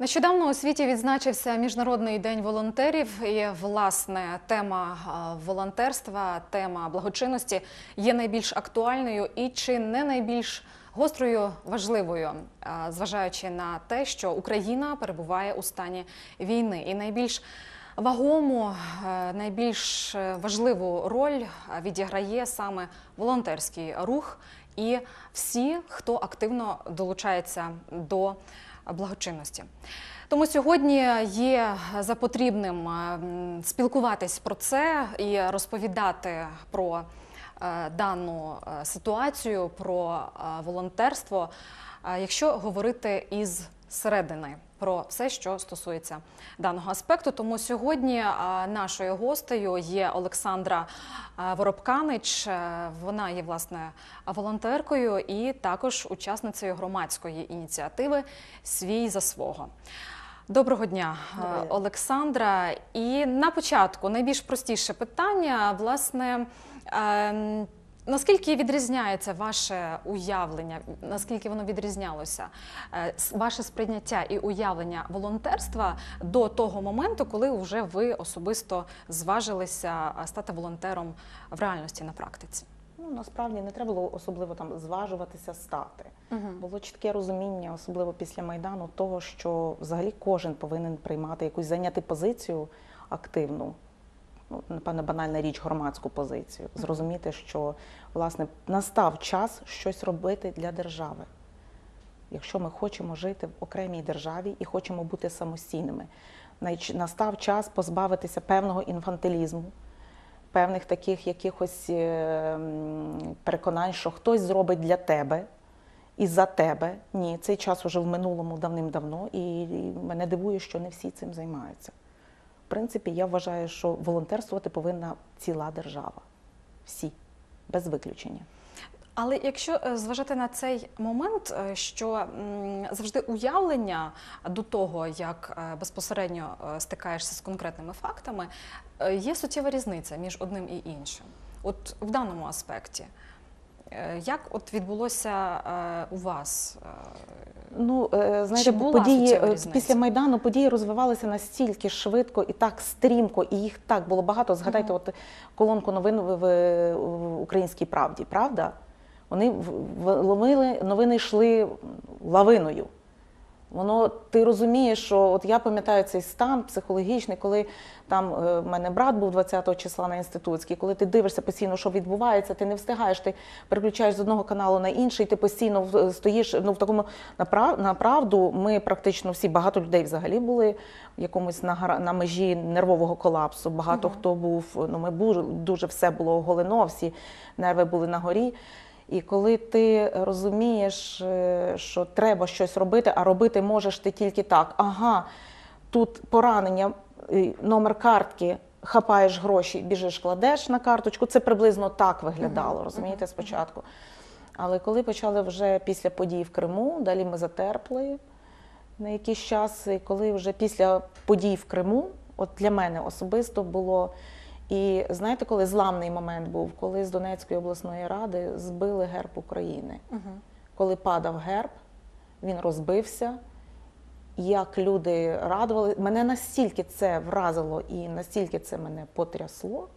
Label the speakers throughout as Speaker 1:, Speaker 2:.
Speaker 1: Нещодавно у світі відзначився Міжнародний день волонтерів. І власне тема волонтерства, тема благочинності є найбільш актуальною і чи не найбільш гострою важливою, зважаючи на те, що Україна перебуває у стані війни, і найбільш вагому, е, найбільш е, важливу роль відіграє саме волонтерський рух і всі, хто активно долучається до благочинності. Тому сьогодні є за потрібним е, спілкуватись про це і розповідати про е, дану е, ситуацію, про волонтерство, якщо говорити із середини. Про все, що стосується даного аспекту. Тому сьогодні нашою гостею є Олександра Воробканич. Е, Вона є власне волонтеркою і також учасницею громадської ініціативи Свій за свого. Доброго дня, е,
Speaker 2: Доброго дня.
Speaker 1: Олександра. І на початку найбільш простіше питання, власне. Наскільки відрізняється ваше уявлення? Наскільки воно відрізнялося? е, Ваше сприйняття і уявлення волонтерства до того моменту, коли вже ви особисто зважилися стати волонтером в реальності на практиці?
Speaker 2: Ну насправді не треба було особливо там зважуватися стати.
Speaker 1: Угу.
Speaker 2: Було чітке розуміння, особливо після майдану, того, що взагалі кожен повинен приймати якусь зайняти позицію активну. Ну, напевно, банальна річ, громадську позицію. Зрозуміти, що власне настав час щось робити для держави. Якщо ми хочемо жити в окремій державі і хочемо бути самостійними, настав час позбавитися певного інфантилізму, певних таких якихось е, переконань, що хтось зробить для тебе і за тебе. Ні, цей час уже в минулому давним-давно, і мене дивує, що не всі цим займаються. Принципі, я вважаю, що волонтерствувати повинна ціла держава. Всі, без виключення.
Speaker 1: Але якщо е, зважати на цей момент, е, що завжди уявлення до того, як е, безпосередньо стикаєшся з конкретними фактами, є суттєва різниця між одним і іншим. От в даному аспекті, як от відбулося е, у вас? е,
Speaker 2: Ну, е, знаєте, події е, після Майдану події розвивалися настільки швидко і так стрімко, і їх так було багато. Згадайте, от колонку новин в, Українській правді, правда? Вони в- новини йшли лавиною. Воно ти розумієш, що от я пам'ятаю цей стан психологічний, коли там е, в мене брат був 20-го числа на інститутській, коли ти дивишся постійно, що відбувається, ти не встигаєш, ти переключаєш з одного каналу на інший, ти постійно в- стоїш ну, в такому направ, направду. Ми практично всі багато людей взагалі були в якомусь на, на межі нервового колапсу. Багато хто був. Ну ми буж- дуже все було оголено, всі нерви були на горі. І коли ти розумієш, е, що треба щось робити, а робити можеш ти тільки так. Ага, тут поранення, е, номер картки, хапаєш гроші, біжиш, кладеш на карточку. Це приблизно так виглядало, розумієте, спочатку. Але коли почали вже після подій в Криму, далі ми затерпли на якийсь час, і коли вже після подій в Криму, от для мене особисто було. І знаєте, коли зламний момент був, коли з Донецької обласної ради збили герб України.
Speaker 1: Угу.
Speaker 2: Коли падав герб, він розбився. Як люди радували, мене настільки це вразило і настільки це мене потрясло,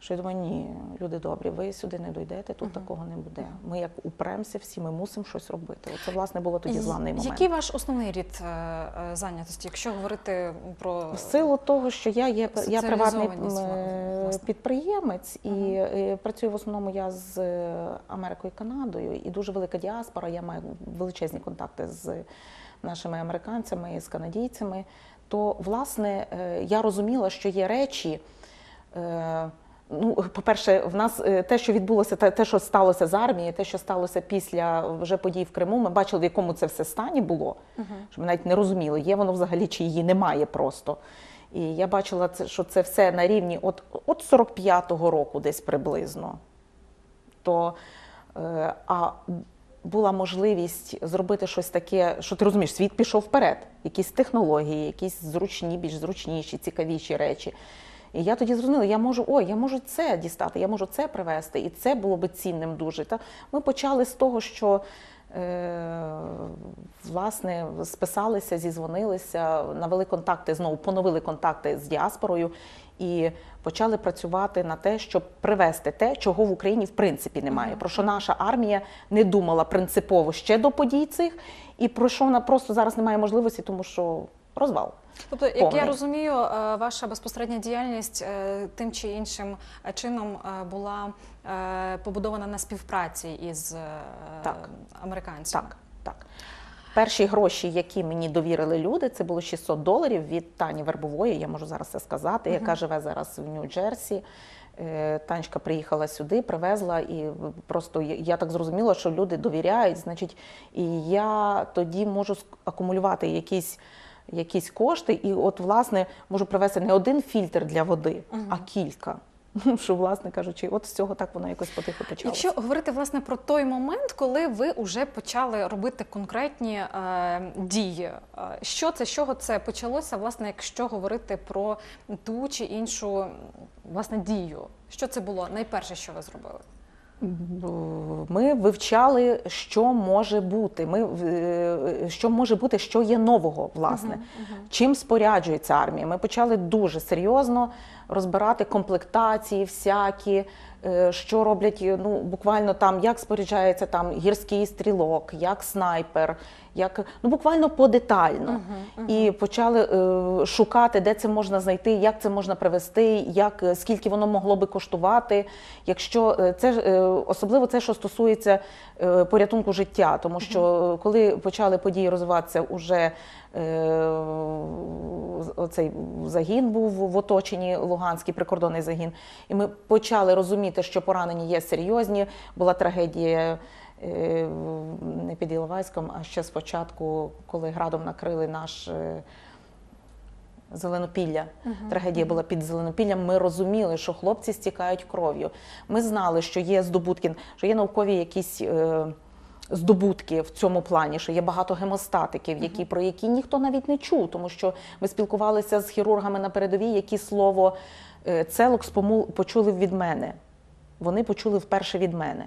Speaker 2: що я думаю, ні, люди добрі, ви сюди не дійдете, тут такого не буде. Ми як упремся всі, ми мусимо щось робити. Оце, власне, було тоді зламний момент.
Speaker 1: Який ваш основний рід е, е, зайнятості, якщо говорити про
Speaker 2: В силу того, що я є я приватний
Speaker 1: власне.
Speaker 2: підприємець і е, працюю в основному я з Америкою і Канадою, і дуже велика діаспора. Я маю величезні контакти з нашими американцями, з канадійцями. То, власне, я розуміла, що є речі. Ну, по-перше, в нас е, те, що відбулося, те, що сталося з армією, те, що сталося після вже подій в Криму, ми бачили, в якому це все стані було, що ми навіть не розуміли, є воно взагалі чи її немає просто. І я бачила, що це все на рівні от, от 45-го року, десь приблизно. То, е, а була можливість зробити щось таке, що ти розумієш, світ пішов вперед, якісь технології, якісь зручні, більш зручніші, цікавіші речі. І я тоді зрозуміла, я можу, ой, я можу це дістати, я можу це привезти, і це було би цінним дуже. Та ми почали з того, що е, власне списалися, зізвонилися, навели контакти, знову поновили контакти з діаспорою і почали працювати на те, щоб привести те, чого в Україні в принципі немає. Про що наша армія не думала принципово ще до подій цих, і про що вона просто зараз немає можливості, тому що розвал.
Speaker 1: Тобто, як
Speaker 2: повний.
Speaker 1: я розумію, е, ваша безпосередня діяльність е, тим чи іншим е, чином була побудована на співпраці із
Speaker 2: Так.
Speaker 1: американцями.
Speaker 2: Так, так. Перші гроші, які мені довірили люди, це було 600 доларів від Тані Вербової, я можу зараз це сказати, яка живе зараз в Нью-Джерсі. Танечка приїхала сюди, привезла, і просто я- так зрозуміла, що люди довіряють. Значить, і я тоді можу акумулювати якісь, якісь кошти, і от, власне, можу привезти не один фільтр для води, а кілька. Що, власне кажучи, от з цього так воно якось потиху почалося.
Speaker 1: Якщо говорити власне про той момент, коли ви вже почали робити конкретні е, дії, е, що це, з чого це почалося, власне, якщо говорити про ту чи іншу власне дію, що це було найперше, що ви зробили?
Speaker 2: Ми вивчали, що може бути. Ми е, що може бути, що є нового, власне, чим споряджується армія. Ми почали дуже серйозно розбирати комплектації, всякі, е, що роблять ну буквально там, як споряджається там гірський стрілок, як снайпер, як ну буквально подетально. І почали е, шукати, де це можна знайти, як це можна привезти, як е, скільки воно могло би коштувати. Якщо е, це е, особливо це, що стосується е, порятунку життя, тому що е, коли почали події розвиватися, уже е, оцей загін був в оточенні Луганський прикордонний загін, і ми почали розуміти, що поранені є серйозні. Була трагедія. е, Не під Іловайськом, а ще спочатку, коли градом накрили наш е, Зеленопілля. Трагедія була під Зеленопіллям. Ми розуміли, що хлопці стікають кров'ю. Ми знали, що є здобутки, що є наукові якісь. е, Здобутки в цьому плані, що є багато гемостатиків, які про які ніхто навіть не чув, тому що ми спілкувалися з хірургами на передовій, які слово е, целокс почули від мене. Вони почули вперше від мене.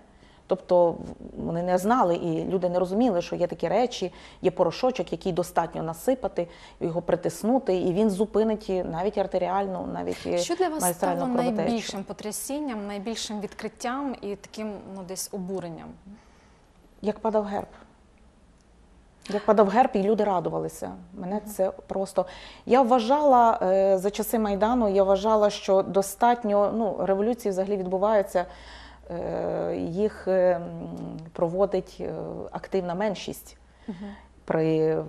Speaker 2: Тобто вони не знали, і люди не розуміли, що є такі речі, є порошочок, який достатньо насипати, його притиснути, і він зупинить навіть артеріальну, навіть
Speaker 1: Що для вас стало найбільшим потрясінням, найбільшим відкриттям і таким ну десь обуренням?
Speaker 2: Як падав герб. Як падав герб, і люди радувалися. Мене це просто. Я вважала е, за часи Майдану, я вважала, що достатньо ну, революції взагалі відбуваються, е, їх е, проводить активна меншість при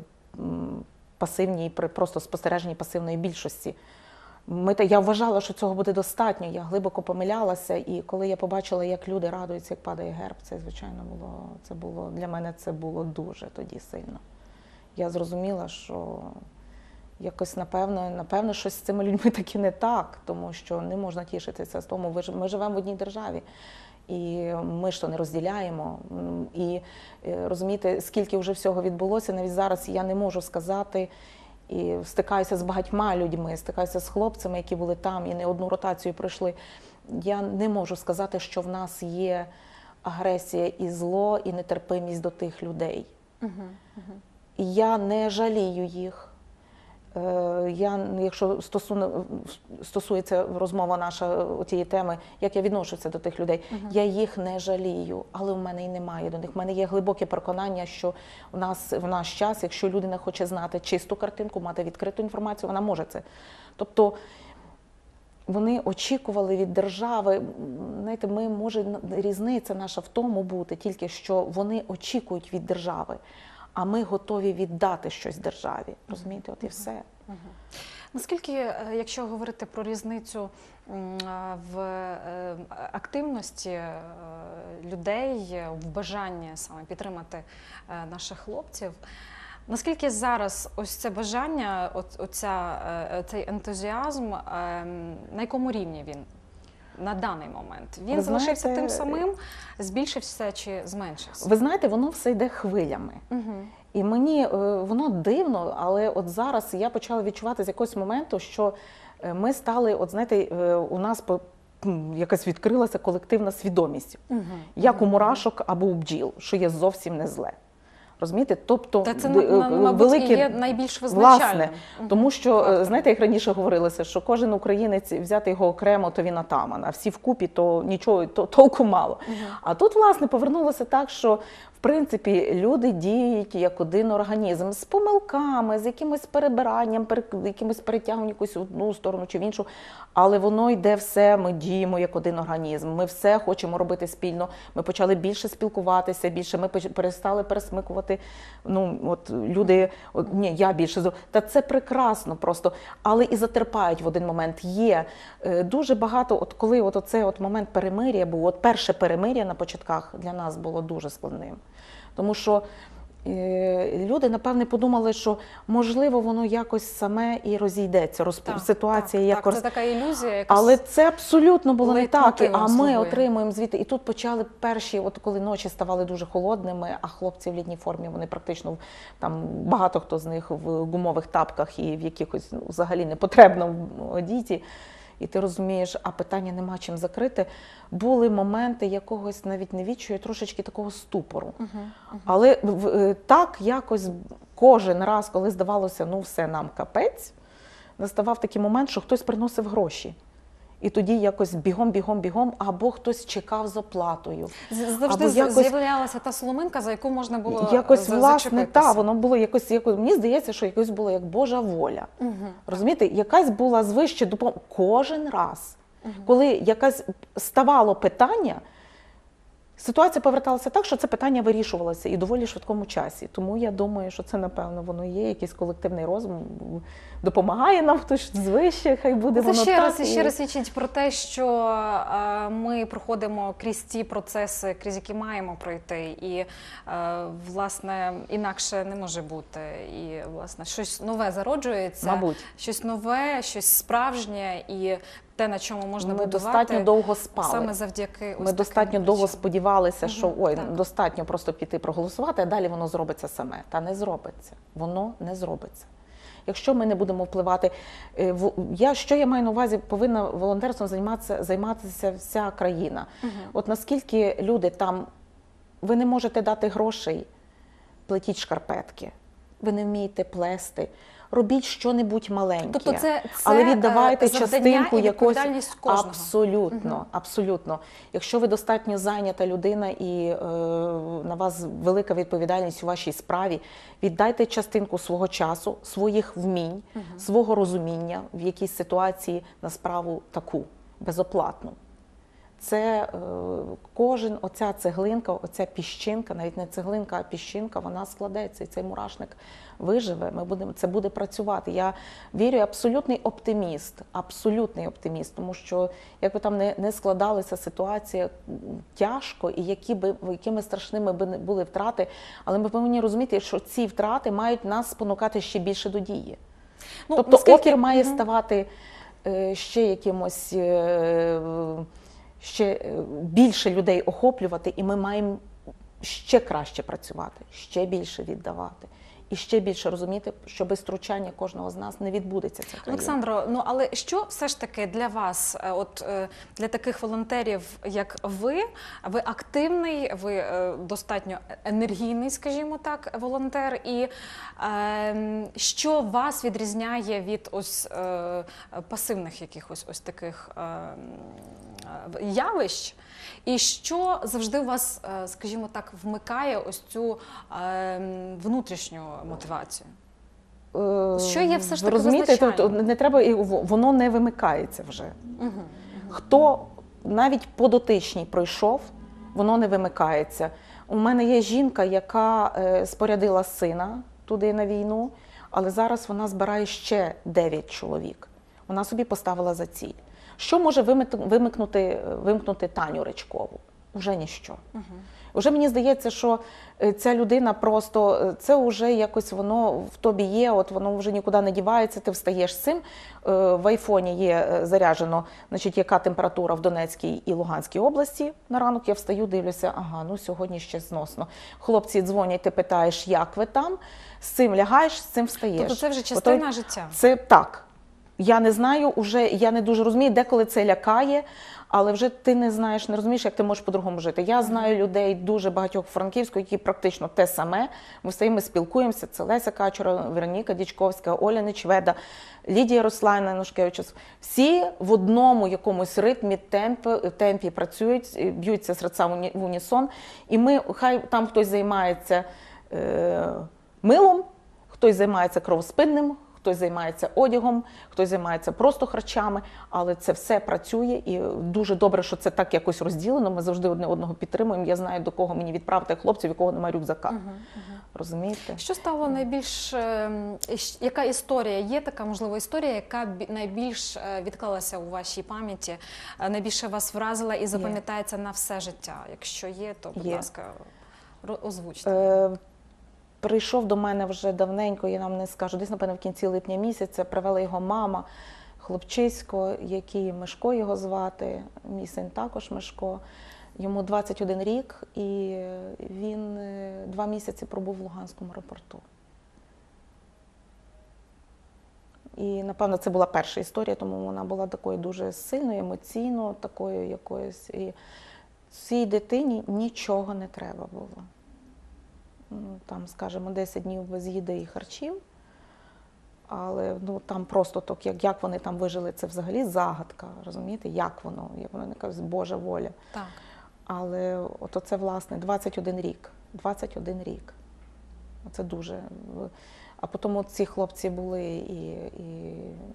Speaker 2: пасивній, при просто спостереженні пасивної більшості. Ми, та- я вважала, що цього буде достатньо. Я глибоко помилялася, і коли я побачила, як люди радуються, як падає герб, це звичайно було. Це було для мене це було дуже тоді сильно. Я зрозуміла, що якось напевно, напевно, щось з цими людьми таки не так, тому що не можна тішитися з тому. Ми живемо в одній державі. І ми ж то не розділяємо. І е, розумієте, скільки вже всього відбулося, навіть зараз я не можу сказати. І стикаюся з багатьма людьми, стикаюся з хлопцями, які були там і не одну ротацію пройшли. Я не можу сказати, що в нас є агресія і зло, і нетерпимість до тих людей. І я не жалію їх. Е, Я, якщо стосуно, стосується розмова наша цієї теми, як я відношуся до тих людей, я їх не жалію, але в мене і немає до них. У мене є глибоке переконання, що в нас в наш час, якщо людина хоче знати чисту картинку, мати відкриту інформацію, вона може це. Тобто вони очікували від держави. Знаєте, ми може різниця наша в тому бути, тільки що вони очікують від держави, а ми готові віддати щось державі. Розумієте, от і все.
Speaker 1: Наскільки, е, якщо говорити про різницю е, в е, активності людей, в бажанні саме підтримати наших хлопців, наскільки зараз ось це бажання, оця, цей ентузіазм, на якому рівні він? На даний момент він
Speaker 2: Ви
Speaker 1: залишився
Speaker 2: знаєте,
Speaker 1: тим самим, збільшився чи зменшився?
Speaker 2: Ви знаєте, воно все йде хвилями.
Speaker 1: Угу.
Speaker 2: І мені е, воно дивно, але от зараз я почала відчувати з якогось моменту, що е, ми стали, от знаєте, е, у нас по- якась відкрилася колективна свідомість,
Speaker 1: Угу.
Speaker 2: як у мурашок або у бджіл, що є зовсім не зле. Розумієте? Тобто
Speaker 1: Та це, на- мабуть, великі... є найбільш визначальним.
Speaker 2: Власне, тому що е,
Speaker 1: Фактор.
Speaker 2: знаєте, як раніше говорилося, що кожен українець взяти його окремо, то він атаман, а всі вкупі, то нічого, то толку мало. А тут, власне, повернулося так, що принципі люди діють як один організм з помилками, з якимось перебиранням, пере- якимось перетягом якусь одну сторону чи в іншу. Але воно йде все. Ми діємо як один організм. Ми все хочемо робити спільно. Ми почали більше спілкуватися, більше ми перестали пересмикувати. Ну от люди, от, ні, я більше та це прекрасно просто, але і затерпають в один момент. Є е, дуже багато. От коли от оцей от момент перемир'я був, от перше перемир'я на початках для нас було дуже складним, тому що. е, Люди напевне подумали, що можливо воно якось саме і розійдеться. Розп...
Speaker 1: Так,
Speaker 2: Ситуація
Speaker 1: так,
Speaker 2: як
Speaker 1: так, це така ілюзія, якась...
Speaker 2: але це абсолютно було не так. А ми отримуємо звідти. І тут почали перші, от коли ночі ставали дуже холодними, а хлопці в літній формі вони практично там багато хто з них в гумових тапках і в якихось ну, взагалі непотребно одіті. І ти розумієш, а питання нема чим закрити. Були моменти якогось навіть не відчую, трошечки такого ступору. Але в- е, так якось кожен раз, коли здавалося, ну все нам капець, наставав такий момент, що хтось приносив гроші. І тоді якось бігом, бігом, бігом, або хтось чекав з оплатою.
Speaker 1: Завжди
Speaker 2: або якось-
Speaker 1: з'являлася та соломинка, за яку можна було
Speaker 2: якось власне та воно було якось, якось. Мені здається, що якось було як Божа воля.
Speaker 1: Угу.
Speaker 2: Розумієте, якась була звище допомога кожен раз, коли якась ставало питання. Ситуація поверталася так, що це питання вирішувалося і доволі швидкому часі. Тому я думаю, що це напевно воно є, якийсь колективний розум допомагає нам хтось звище, хай буде
Speaker 1: Це
Speaker 2: воно
Speaker 1: ще
Speaker 2: так.
Speaker 1: раз і ще раз свідчить про те, що е, ми проходимо крізь ті процеси, крізь які маємо пройти, і е, власне інакше не може бути. І власне щось нове зароджується,
Speaker 2: Мабуть.
Speaker 1: щось нове, щось справжнє, і те, на чому можна
Speaker 2: Ми
Speaker 1: будувати,
Speaker 2: достатньо довго спали.
Speaker 1: саме завдяки ось
Speaker 2: Ми достатньо довго
Speaker 1: речам.
Speaker 2: сподівалися, що
Speaker 1: Мгм,
Speaker 2: ой,
Speaker 1: так.
Speaker 2: достатньо просто піти проголосувати, а далі воно зробиться саме. Та не зробиться. Воно не зробиться. Якщо ми не будемо впливати, е, я що я маю на увазі, повинна волонтерством займатися займатися вся країна. От наскільки люди там, ви не можете дати грошей, плетіть шкарпетки, ви не вмієте плести. Робіть що-небудь маленьке,
Speaker 1: Тобто це- це,
Speaker 2: але віддавайте
Speaker 1: е,
Speaker 2: частинку якось абсолютно, абсолютно. Якщо ви достатньо зайнята людина і е, на вас велика відповідальність у вашій справі, віддайте частинку свого часу, своїх вмінь, свого розуміння в якійсь ситуації на справу таку безоплатну. Це е, кожен, оця цеглинка, оця піщинка, навіть не цеглинка, а піщинка, вона складеться, і цей мурашник виживе. Ми будемо це буде працювати. Я вірю, абсолютний оптиміст, абсолютний оптиміст, тому що як би там не, не складалася ситуація тяжко, і які би якими страшними би не були втрати, але ми повинні розуміти, що ці втрати мають нас спонукати ще більше до дії.
Speaker 1: Ну,
Speaker 2: тобто
Speaker 1: наскільки-
Speaker 2: опір має ставати е, ще якимось е, ще е, більше людей охоплювати, і ми маємо ще краще працювати, ще більше віддавати. І ще більше розуміти, що без втручання кожного з нас не відбудеться ця.
Speaker 1: Олександро, ну але що все ж таки для вас, е, от е, для таких волонтерів, як ви, ви активний, ви е, достатньо енергійний, скажімо так, волонтер, і е, що вас відрізняє від ось е, пасивних якихось ось таких е, е, явищ? І що завжди у вас, е, скажімо так, вмикає ось цю е, внутрішню мотивацію?
Speaker 2: Е,
Speaker 1: Що є все ж таки
Speaker 2: розумієте, то не треба воно не вимикається вже.
Speaker 1: Угу.
Speaker 2: Хто навіть по дотичній пройшов, воно не вимикається. У мене є жінка, яка е, спорядила сина туди на війну, але зараз вона збирає ще 9 чоловік. Вона собі поставила за ціль. Що може вимикнути, вимкнути Таню Речкову? Уже ніщо. Уже мені здається, що е, ця людина просто е, це вже якось воно в тобі є, от воно вже нікуди не дівається. Ти встаєш з цим. Е, В айфоні є заряджено, значить, яка температура в Донецькій і Луганській області. На ранок я встаю, дивлюся, ага, ну сьогодні ще зносно. Хлопці дзвонять, ти питаєш, як ви там, з цим лягаєш, з цим встаєш.
Speaker 1: Тобто це вже частина життя.
Speaker 2: це так. Я не знаю, уже я не дуже розумію, деколи це лякає, але вже ти не знаєш, не розумієш, як ти можеш по-другому жити. Я знаю людей дуже багатьох франківську, які практично те саме. Ми все ми спілкуємося. Це Леся Качура, Вероніка Дічковська, Оля Нечведа, Лідія Руслана Нушкевичус. Всі в одному якомусь ритмі, темпі, темпі працюють, б'ються серця в унісон. І ми, хай там хтось займається е, милом, хтось займається кровоспинним, хтось займається одягом, хтось займається просто харчами, але це все працює і дуже добре, що це так якось розділено. Ми завжди одне одного підтримуємо. Я знаю, до кого мені відправити хлопців, у кого немає рюкзака. Розумієте?
Speaker 1: Що стало найбільш ем, яка історія? Є така можливо історія, яка бі- найбільш е, відклалася у вашій пам'яті, е, найбільше вас вразила і запам'ятається на все життя? Якщо є, то будь
Speaker 2: Є.
Speaker 1: ласка, озвучте.
Speaker 2: Е, прийшов до мене вже давненько, я нам не скажу, десь, напевно, в кінці липня місяця привела його мама, хлопчисько, який Мишко його звати. Мій син також Мишко. Йому 21 рік, і він е, два місяці пробув в Луганському аеропорту. І, напевно, це була перша історія, тому вона була такою дуже сильною, емоційно, такою якоюсь. І цій дитині нічого не треба було. Там, скажімо, 10 днів без їди і харчів. Але ну, там просто так, як, як вони там вижили, це взагалі загадка, розумієте, як воно, як воно не кажуть, Божа воля.
Speaker 1: Так.
Speaker 2: Але от це, власне, 21 рік. 21 рік. Це дуже. А потім ці хлопці були і, і,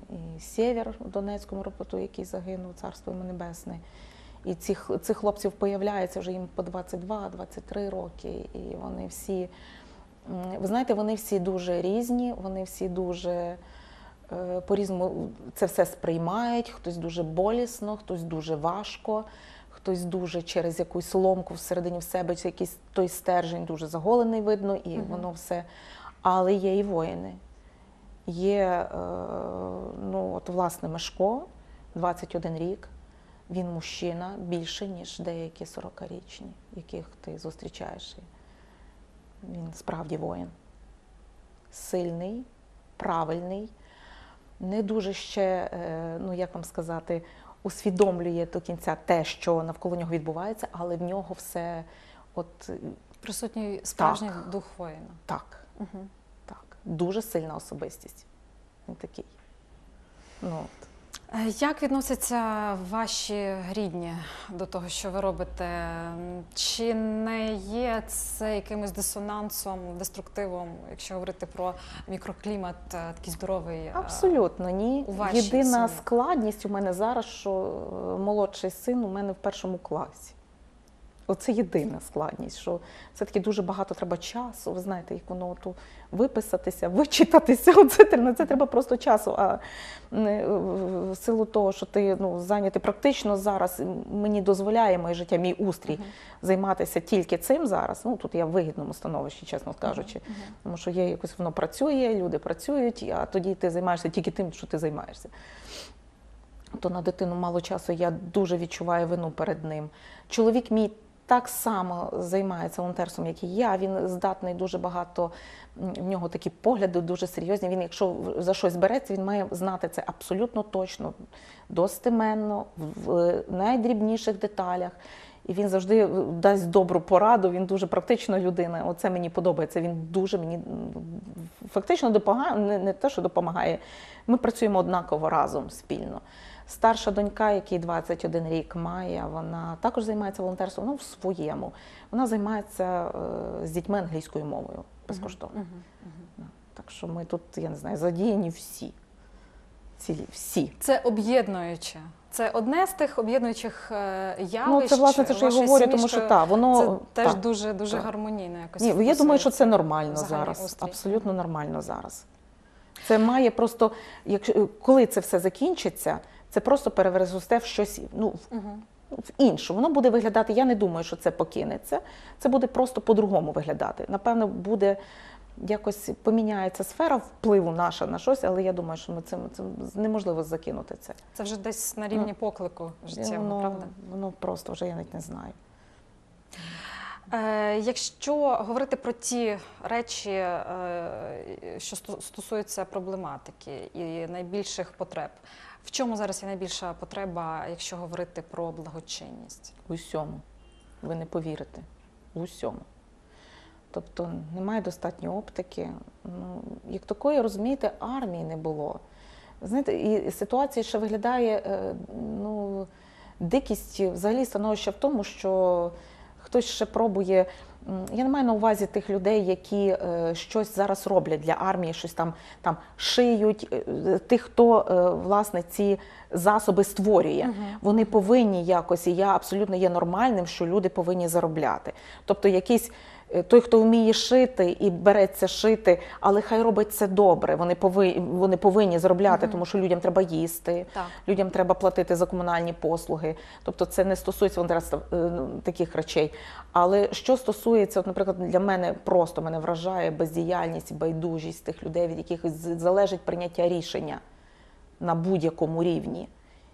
Speaker 2: і Сєвєр в Донецькому аеропорту, який загинув, царство йому небесне. І цих, цих хлопців появляється вже їм по 22-23 роки. І вони всі, ви знаєте, вони всі дуже різні, вони всі дуже е, по-різному це все сприймають, хтось дуже болісно, хтось дуже важко, хтось дуже через якусь ломку всередині в себе, чи якийсь той стержень дуже заголений видно, і
Speaker 1: Мгм.
Speaker 2: воно все. Але є і воїни. Є, е, ну, от, власне, Мешко, 21 рік. Він мужчина більше, ніж деякі 40-річні, яких ти зустрічаєш. Він справді воїн. Сильний, правильний, не дуже ще, е, ну як вам сказати, усвідомлює до кінця те, що навколо нього відбувається, але в нього все от
Speaker 1: Присутній справжній
Speaker 2: Так.
Speaker 1: дух воїна.
Speaker 2: так,
Speaker 1: Угу.
Speaker 2: так. Дуже сильна особистість. Він такий. Ну, от.
Speaker 1: Е, Як відносяться ваші рідні до того, що ви робите? Чи не є це якимось дисонансом, деструктивом, якщо говорити про мікроклімат, е, такий здоровий? е,
Speaker 2: Абсолютно ні.
Speaker 1: у
Speaker 2: Єдина
Speaker 1: сім'ї?
Speaker 2: складність у мене зараз, що молодший син у мене в першому класі. Оце єдина складність, що все-таки дуже багато треба часу. Ви знаєте, як воно от виписатися, вичитатися. Оце, на це треба просто часу. А не, в силу того, що ти ну, зайнятий практично зараз, мені дозволяє моє життя, мій устрій займатися тільки цим зараз. Ну тут я в вигідному становищі, чесно кажучи. Тому що є якось воно працює, люди працюють, а тоді ти займаєшся тільки тим, що ти займаєшся. То на дитину мало часу, я дуже відчуваю вину перед ним. Чоловік мій так само займається волонтерством, як і я. Він здатний дуже багато, в нього такі погляди дуже серйозні. Він, якщо за щось береться, він має знати це абсолютно точно, достеменно, в найдрібніших деталях. І він завжди дасть добру пораду, він дуже практична людина. Оце мені подобається. Він дуже мені фактично допомагає, не те, що допомагає. Ми працюємо однаково разом спільно. Старша донька, якій 21 рік має, вона також займається волонтерством, ну в своєму. Вона займається е, з дітьми англійською мовою безкоштовно.
Speaker 1: Мгм, мгм.
Speaker 2: Да. Так що ми тут, я не знаю, задіяні всі. Цілі, всі.
Speaker 1: Це об'єднуюче. Це одне з тих об'єднуючих е, явищ.
Speaker 2: Ну, це власне те, що я говорю,
Speaker 1: сім'ї,
Speaker 2: тому що так, воно
Speaker 1: це теж
Speaker 2: так.
Speaker 1: дуже дуже
Speaker 2: так.
Speaker 1: гармонійно якось.
Speaker 2: Ні, я думаю, що це нормально зараз.
Speaker 1: устрій.
Speaker 2: Абсолютно нормально зараз. Це має просто, якщо коли це все закінчиться, це просто переросте в щось ну, в,
Speaker 1: Угу.
Speaker 2: в інше. Воно буде виглядати. Я не думаю, що це покинеться. Це буде просто по-другому виглядати. Напевно, буде якось поміняється сфера впливу наша на щось, але я думаю, що ми цим, цим неможливо закинути це.
Speaker 1: Це вже десь на рівні поклику життєвого,
Speaker 2: воно,
Speaker 1: правда?
Speaker 2: воно просто вже я навіть не знаю.
Speaker 1: Е, якщо говорити про ті речі, е, що стосуються проблематики і найбільших потреб, в чому зараз є найбільша потреба, якщо говорити про благочинність?
Speaker 2: У всьому. Ви не повірите. У всьому. Тобто немає достатньо оптики. Ну, як такої, розумієте, армії не було. Знаєте, і ситуація ще виглядає, е, ну, дикість взагалі становище в тому, що хтось ще пробує. Я не маю на увазі тих людей, які е, щось зараз роблять для армії, щось там, там шиють. е, Тих, хто е, власне ці засоби створює. Вони повинні якось, і я абсолютно є нормальним, що люди повинні заробляти. Тобто, якийсь той, хто вміє шити і береться шити, але хай робить це добре. Вони повинні, вони повинні заробляти, тому що людям треба їсти,
Speaker 1: Так.
Speaker 2: людям треба платити за комунальні послуги. Тобто, це не стосується таких речей. Але що стосується, от, наприклад, для мене просто мене вражає бездіяльність, байдужість тих людей, від яких залежить прийняття рішення на будь-якому рівні,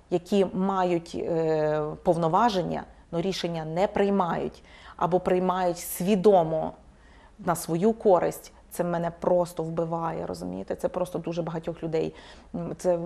Speaker 2: які мають е, повноваження, але рішення не приймають або приймають свідомо на свою користь. Це мене просто вбиває, розумієте? Це просто дуже багатьох людей. Це,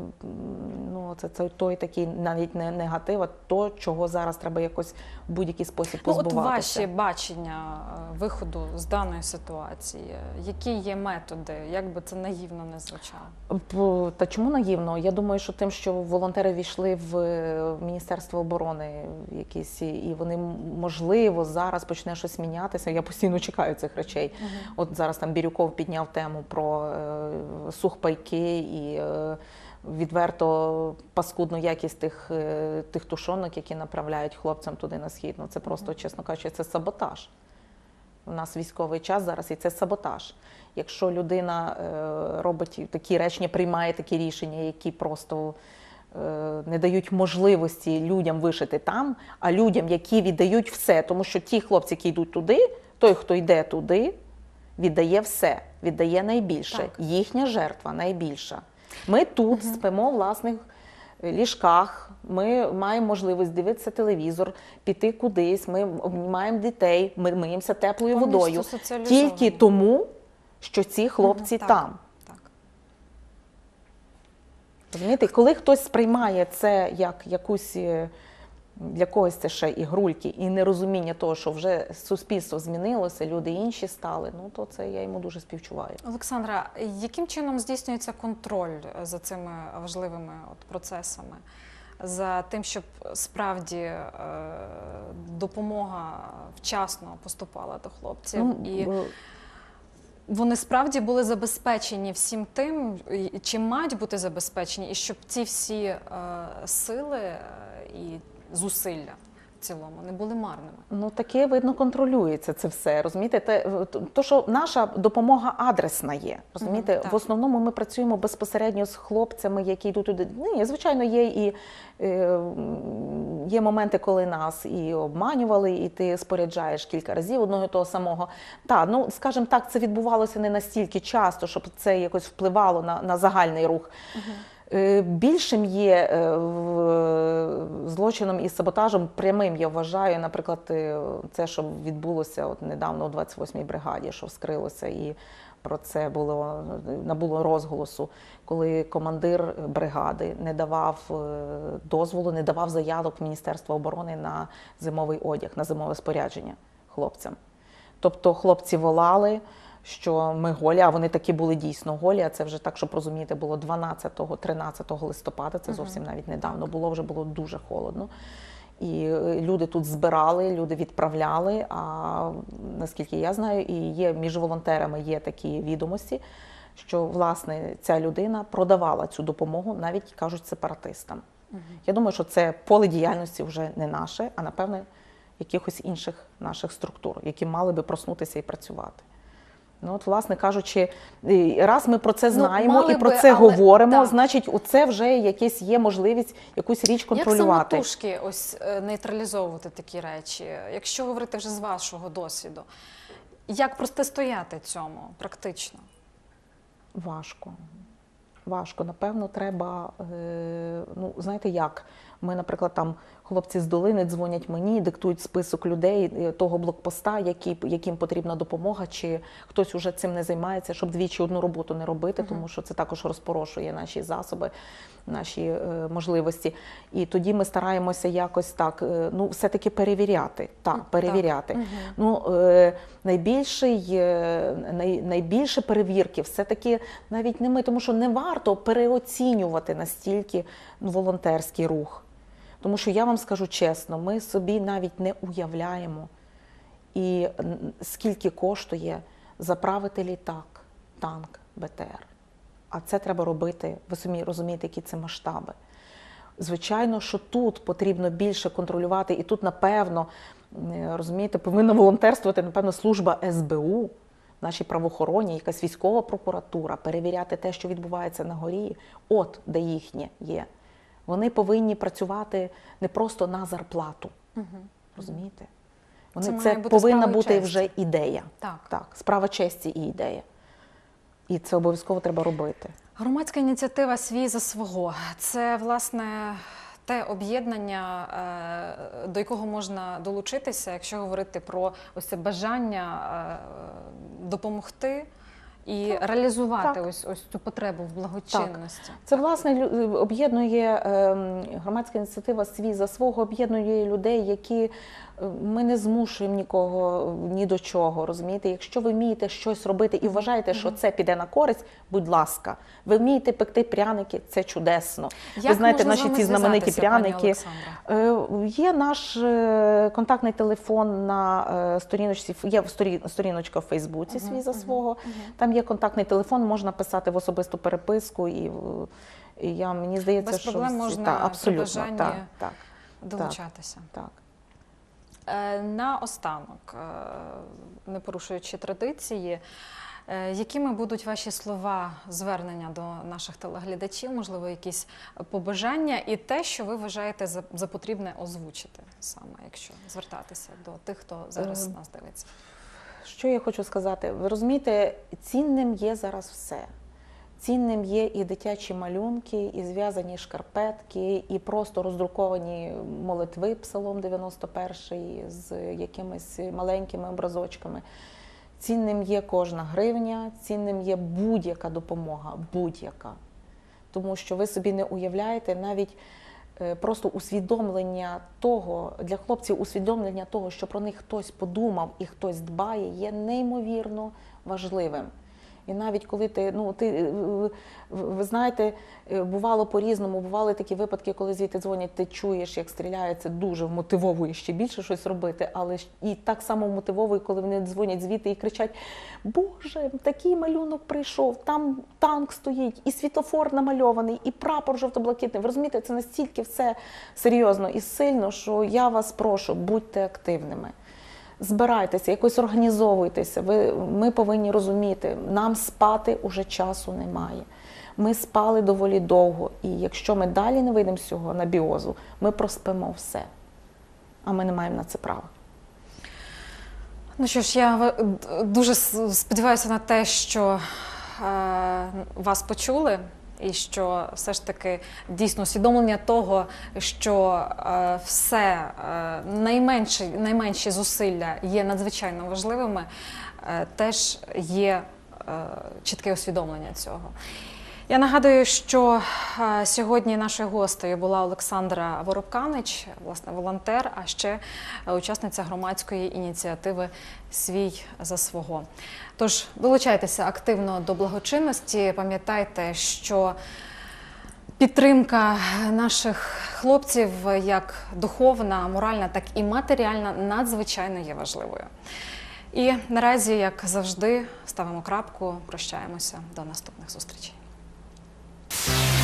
Speaker 2: ну, це, це той такий навіть не негатив, а то, чого зараз треба якось в будь-який спосіб
Speaker 1: Ну, от ваші бачення е, виходу з даної ситуації, які є методи, як би це наївно не звучало?
Speaker 2: Та чому наївно? Я думаю, що тим, що волонтери війшли в е, Міністерство оборони якісь, і вони можливо зараз почне щось мінятися. Я постійно чекаю цих речей. От зараз там Бірюков підняв тему про е, сухпайки і е, відверто паскудну якість тих, е, тих тушонок, які направляють хлопцям туди на схід. Ну це просто, чесно кажучи, це саботаж. У нас військовий час зараз, і це саботаж. Якщо людина робить такі речення, приймає такі рішення, які просто не дають можливості людям вишити там, а людям, які віддають все, тому що ті хлопці, які йдуть туди, той, хто йде туди, віддає все, віддає найбільше.
Speaker 1: Так.
Speaker 2: Їхня жертва найбільша. Ми тут спимо в власних ліжках, ми маємо можливість дивитися телевізор, піти кудись, ми обнімаємо дітей, ми миємося теплою
Speaker 1: Повністю
Speaker 2: водою. Тільки тому, що ці хлопці
Speaker 1: Мгм, так.
Speaker 2: там.
Speaker 1: Так.
Speaker 2: Розумієте, коли хтось сприймає це як якусь е, для когось це ще ігрульки і нерозуміння того, що вже суспільство змінилося, люди інші стали, ну то це я йому дуже співчуваю.
Speaker 1: Олександра, яким чином здійснюється контроль за цими важливими от процесами? За тим, щоб справді е, допомога вчасно поступала до хлопців,
Speaker 2: Ну,
Speaker 1: і
Speaker 2: бо-
Speaker 1: вони справді були забезпечені всім тим, чим мають бути забезпечені, і щоб ці всі е, сили е, і зусилля в цілому не були марними.
Speaker 2: Ну, таке видно контролюється це все. Розумієте, те, то, що наша допомога адресна є. Розумієте,
Speaker 1: Мгм, так.
Speaker 2: в основному ми працюємо безпосередньо з хлопцями, які йдуть туди. Ні, звичайно, є і е, є моменти, коли нас і обманювали, і ти споряджаєш кілька разів одного і того самого. Та, ну скажімо так, це відбувалося не настільки часто, щоб це якось впливало на, на загальний рух. Е, Більшим є е, злочином і саботажем прямим, я вважаю, наприклад, е, це, що відбулося от недавно у 28-й бригаді, що вскрилося, і про це було набуло розголосу, коли командир бригади не давав е, дозволу, не давав заявок в Міністерство оборони на зимовий одяг, на зимове спорядження хлопцям. Тобто хлопці волали, що ми голі, а вони такі були дійсно голі. А це вже так, щоб розуміти, було 12-13 листопада. Це зовсім навіть недавно було, вже було дуже холодно. І е, люди тут збирали, люди відправляли. А наскільки я знаю, і є між волонтерами є такі відомості, що власне ця людина продавала цю допомогу, навіть кажуть сепаратистам. Я думаю, що це поле діяльності вже не наше, а напевне якихось інших наших структур, які мали би проснутися і працювати. Ну, от, власне кажучи, раз ми про це
Speaker 1: Ну,
Speaker 2: знаємо
Speaker 1: мали
Speaker 2: і про
Speaker 1: би,
Speaker 2: це
Speaker 1: але-
Speaker 2: говоримо,
Speaker 1: так.
Speaker 2: значить, у це вже якесь є можливість якусь річ
Speaker 1: Як
Speaker 2: контролювати.
Speaker 1: самотужки ось е, нейтралізовувати такі речі? Якщо говорити вже з вашого досвіду, як протистояти цьому практично?
Speaker 2: Важко. Важко. Напевно, треба, е, ну, знаєте як? Ми, наприклад, там хлопці з долини дзвонять мені, диктують список людей е, того блокпоста, які, яким потрібна допомога, чи хтось уже цим не займається, щоб двічі одну роботу не робити, тому що це також розпорошує наші засоби, наші е, можливості. І тоді ми стараємося якось так, е, ну, все-таки перевіряти. Так, перевіряти.
Speaker 1: Мгм.
Speaker 2: Ну, е, найбільший, е, най, найбільше перевірки все-таки навіть не ми, тому що не варто переоцінювати настільки волонтерський рух. Тому що я вам скажу чесно, ми собі навіть не уявляємо, і скільки коштує заправити літак, танк, БТР. А це треба робити, ви самі розумієте, які це масштаби. Звичайно, що тут потрібно більше контролювати, і тут, напевно, розумієте, повинна волонтерствувати, напевно, служба СБУ, наші правоохоронні, якась військова прокуратура, перевіряти те, що відбувається на горі, от де їхнє є. Вони повинні працювати не просто на зарплату. Розумієте? Вони,
Speaker 1: Це
Speaker 2: це
Speaker 1: бути
Speaker 2: повинна бути
Speaker 1: честі.
Speaker 2: вже ідея.
Speaker 1: Так.
Speaker 2: Так, справа честі і ідея. І це обов'язково треба робити.
Speaker 1: Громадська ініціатива Свій за свого це власне те об'єднання, е, до якого можна долучитися, якщо говорити про ось це бажання е, допомогти і реалізувати
Speaker 2: Так.
Speaker 1: ось ось цю потребу в благочинності.
Speaker 2: Це власне лю- об'єднує ем, громадська ініціатива свій за свого, об'єднує людей, які е, ми не змушуємо нікого ні до чого. Розумієте, якщо ви вмієте щось робити і вважаєте, що це піде на користь, будь ласка, ви вмієте пекти пряники, це чудесно. ви знаєте, наші ці знамениті пряники. Е, Є наш е, контактний телефон на е, сторіночці, є сторі- сторіночка в Фейсбуці свій за свого. Там є контактний телефон, можна писати в особисту переписку, і, і я мені здається,
Speaker 1: Без
Speaker 2: що
Speaker 1: проблем можна
Speaker 2: та, абсолютно так, так,
Speaker 1: Долучатися.
Speaker 2: так.
Speaker 1: Е, На останок, е, не порушуючи традиції, е, якими будуть ваші слова звернення до наших телеглядачів, можливо, якісь побажання і те, що ви вважаєте за, потрібне озвучити саме, якщо звертатися до тих, хто зараз нас дивиться?
Speaker 2: Що я хочу сказати? Ви розумієте, цінним є зараз все. Цінним є і дитячі малюнки, і зв'язані шкарпетки, і просто роздруковані молитви Псалом 91 з якимись маленькими образочками. Цінним є кожна гривня, цінним є будь-яка допомога, будь-яка. Тому що ви собі не уявляєте навіть е, просто усвідомлення того для хлопців, усвідомлення того, що про них хтось подумав і хтось дбає, є неймовірно важливим. І навіть коли ти, ну ти е, ви- знаєте, е, бувало по-різному, бували такі випадки, коли звідти дзвонять, ти чуєш, як стріляють, це дуже вмотивовує ще більше щось робити. Але і так само вмотивовує, коли вони дзвонять звідти і кричать: Боже, такий малюнок прийшов, там танк стоїть, і світофор намальований, і прапор жовто-блакитний. Ви розумієте, це настільки все серйозно і сильно, що я вас прошу, будьте активними. Збирайтеся, якось організовуйтеся. Ви, ми повинні розуміти, нам спати уже часу немає. Ми спали доволі довго, і якщо ми далі не вийдемо з цього набіозу, ми проспимо все. А ми не маємо на це права.
Speaker 1: Ну що ж, я дуже сподіваюся на те, що е, вас почули, і що все ж таки дійсно усвідомлення того, що е, все е, найменші, найменші зусилля є надзвичайно важливими, е, теж є е, чітке усвідомлення цього. Я нагадую, що е, сьогодні нашою гостею була Олександра Воробканич, власне, волонтер, а ще е, учасниця громадської ініціативи Свій за свого. Тож долучайтеся активно до благочинності. Пам'ятайте, що підтримка наших хлопців, як духовна, моральна, так і матеріальна, надзвичайно є важливою. І наразі, як завжди, ставимо крапку, прощаємося до наступних зустрічей. Podcast.